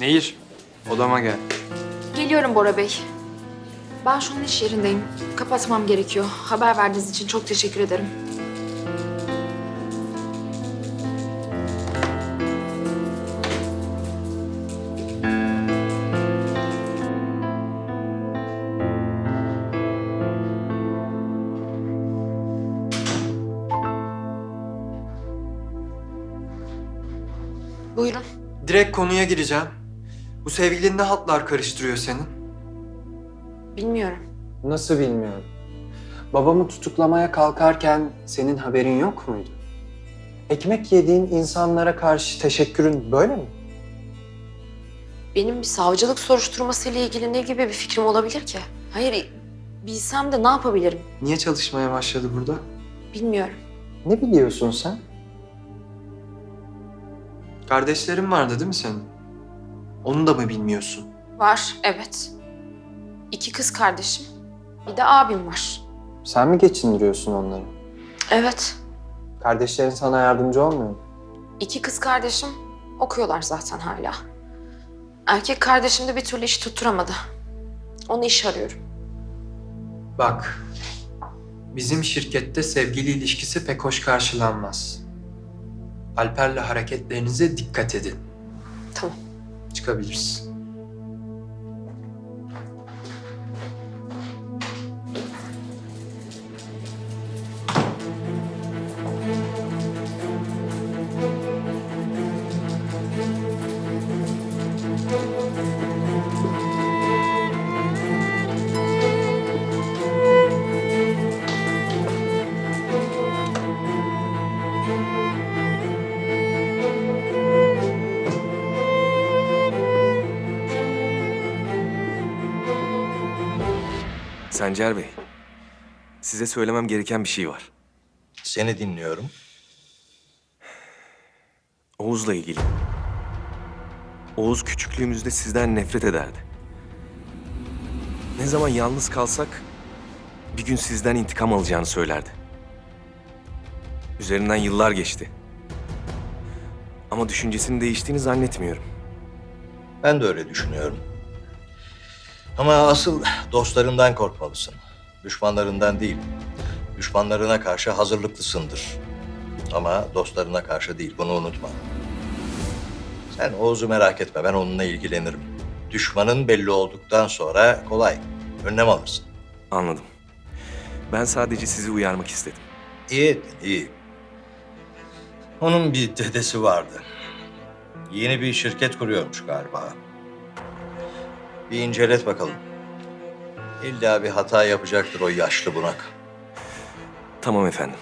Nehir, odama gel. Geliyorum Bora Bey. Ben şu an iş yerindeyim. Kapatmam gerekiyor. Haber verdiğiniz için çok teşekkür ederim. Buyurun. Direkt konuya gireceğim. Bu sevgilin ne hatlar karıştırıyor senin? Bilmiyorum. Nasıl bilmiyorum. Babamı tutuklamaya kalkarken senin haberin yok muydu? Ekmek yediğin insanlara karşı teşekkürün böyle mi? Benim bir savcılık soruşturmasıyla ilgili ne gibi bir fikrim olabilir ki? Hayır, bilsem de ne yapabilirim? Niye çalışmaya başladı burada? Bilmiyorum. Ne biliyorsun sen? Kardeşlerin vardı değil mi senin? Onu da mı bilmiyorsun? Var, evet. İki kız kardeşim, bir de abim var. Sen mi geçindiriyorsun onları? Evet, Kardeşlerin sana yardımcı olmuyor mu? iki kız kardeşim okuyorlar zaten hala. Erkek kardeşim de bir türlü iş tutturamadı. Onu iş arıyorum. Bak, bizim şirkette sevgili ilişkisi pek hoş karşılanmaz. Alper'le hareketlerinize dikkat edin. Tamam. Çıkabilirsin. Sencer Bey, size söylemem gereken bir şey var. Seni dinliyorum. Oğuz'la ilgili. Oğuz küçüklüğümüzde sizden nefret ederdi. Ne zaman yalnız kalsak bir gün sizden intikam alacağını söylerdi. Üzerinden yıllar geçti. Ama düşüncesinin değiştiğini zannetmiyorum. Ben de öyle düşünüyorum. Ama asıl dostlarından korkmalısın. Düşmanlarından değil. Düşmanlarına karşı hazırlıklısındır. Ama dostlarına karşı değil, bunu unutma. Sen Oğuz'u merak etme, ben onunla ilgilenirim. Düşmanın belli olduktan sonra kolay, önlem alırsın. Anladım. Ben sadece sizi uyarmak istedim. İyi ettin, iyi. Onun bir dedesi vardı. Yeni bir şirket kuruyormuş galiba. Bir incelet bakalım. İlla bir hata yapacaktır o yaşlı bunak. Tamam efendim.